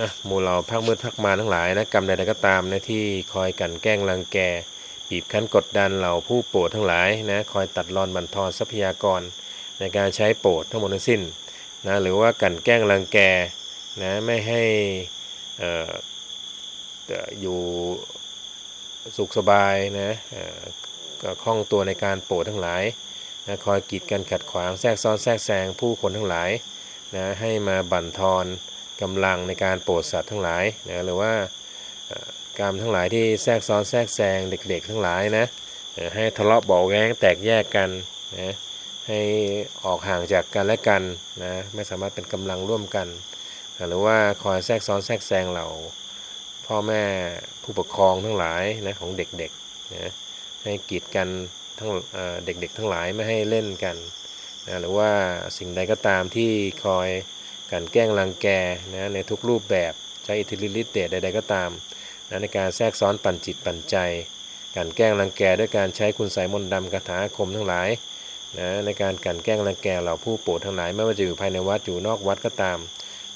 อะหมู่เราพักมืดพักมาทั้งหลายนะกรรมใดๆก็ตามนะที่คอยกันแกล้งรังแกบีบคั้นกดดันเหล่าผู้โปรดทั้งหลายนะคอยตัดรอนบั่นทอนทรัพยากร ในการใช้โปรดทั้งหมดทั้งสิ้นนะหรือว่ากันแกล้งรังแกนะไม่ให้อ่ออยู่สุขสบายนะก็คล่องตัวในการโปรดทั้งหลายนะคอยกีดกันขัดขวางแทรกซ้อนแทรกแซงผู้คนทั้งหลายนะให้มาบั่นทอน กำลังในการโปรดสัตว์ทั้งหลายนะหรือว่ากรรมทั้งหลายที่แทรกซ้อนแทรกแซงเด็ก ๆ ทั้งหลายนะให้ทะเลาะเบาะแว้งแตกแยกกันนะให้ออกห่างจากกันและกันนะไม่สามารถเป็นกำลังร่วมกันนะหรือว่าคอยแทรกซ้อนแทรกแซงเราพ่อแม่ผู้ปกครองทั้งหลายนะของเด็กๆนะให้กีดกันทั้งเด็กๆทั้งหลายไม่ให้เล่นกันนะหรือว่าสิ่งใดก็ตามที่คอย กลันแกล้งรังแกนะในทุกรูปแบบใช้อิทธิฤทธิ์เดชใดๆก็ตามนะในการแทรกซ้อนปั่นจิตปั่นใจกลันแกล้งรังแกด้วยการใช้คุณไสยมนต์ดำคาถาคมทั้งหลายนะในการกันแกล้งรังแกเหล่าผู้โปรดทั้งหลายไม่ว่าจะอยู่ภายในวัดอยู่นอกวัดก็ตาม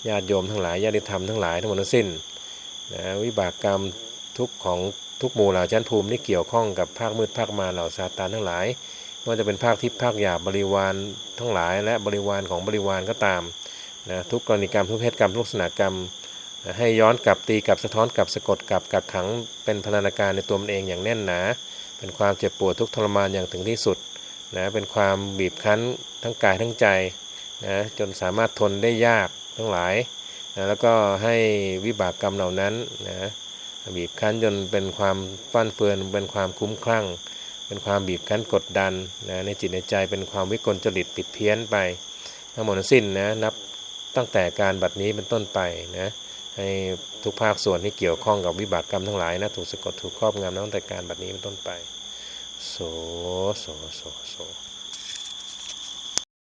ญาติโยมทั้งหลายญาติธรรมทั้งหลายทั้งหมดทั้งสิ้นนะวิบากกรรมทุกของทุกหมู่เหล่าชั้นภูมิที่เกี่ยวข้องกับภาคมืดภาคมาเหล่าซาตานทั้งหลายไม่ว่าจะเป็นภาคทิพย์ภาคหยาบบริวารทั้งหลาย และบริวารของบริวารก็ตาม นะทุกกรณีกรรมทุกเพศกรรม ทุกลักษณะกรรมให้ย้อนกลับตีกลับสะท้อนกลับสะกดกลับกักขังเป็นพลานาการในตัวมันเองอย่างแน่นหนา เป็นความเจ็บปวดทุกทรมานอย่างถึงที่สุดนะเป็นความบีบคั้นทั้งกายทั้งใจนะจนสามารถทนได้ยากทั้งหลายนะแล้วก็ให้วิบากกรรมเหล่านั้นนะบีบคั้นจนเป็นความฟั่นเฟือนเป็นความคุ้มคลั่ง เป็นความบีบคั้นกดดันนะในจิตในใจเป็นความวิกลจริตปิดเพี้ยนไป ทั้งหมดสิ้นนะนับ ตั้งแต่การบัดนี้เป็นต้นไปนะให้ทุกภาคส่วนที่เกี่ยวข้องกับวิบากกรรมทั้งหลายนะถูกสะกดถูกครอบงำตั้งแต่การบัดนี้เป็นต้นไปโสโสโสโส